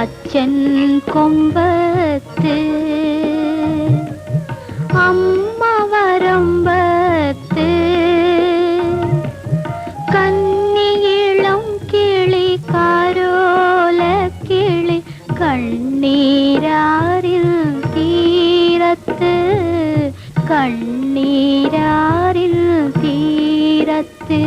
അച്ഛൻ കൊമ്പത്ത് അമ്മ വരമ്പത്ത് കന്നിയിളം കിളി കാരോല കിളി കണ്ണീരാറിൽ തീരത്ത് കണ്ണീരാറിൽ തീരത്ത്.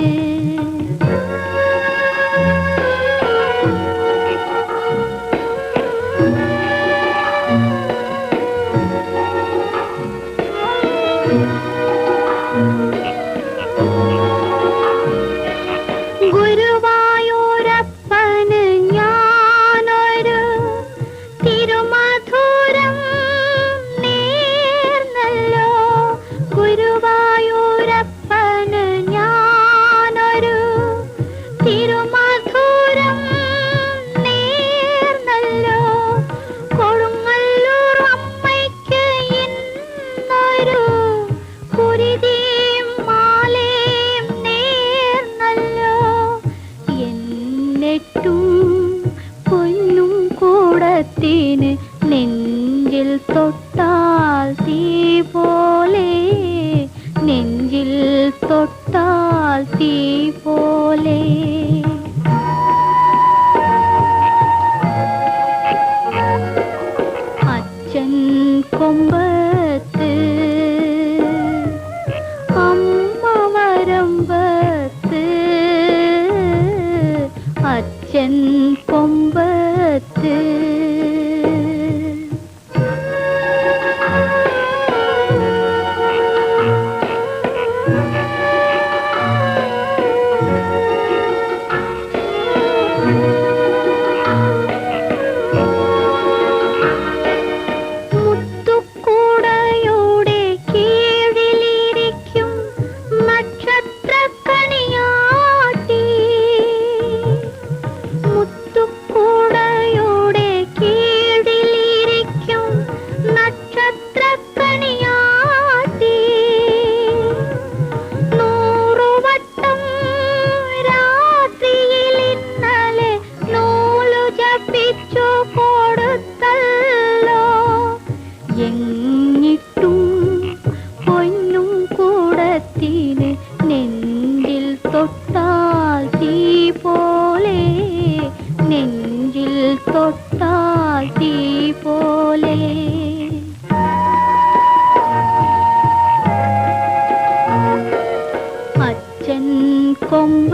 உள்ளத்தீனு நெஞ்சில் தொட்டால் தீ போலே. நெஞ்சில் தொட்டால் தீ போலே. அச்சன் கொம்பத்து அம்மா வரம்பத்து. அச்சன் கொம்பத்து. തൊട്ടാൽ തീ പോലെ. അച്ഛൻ കൊമ്പ്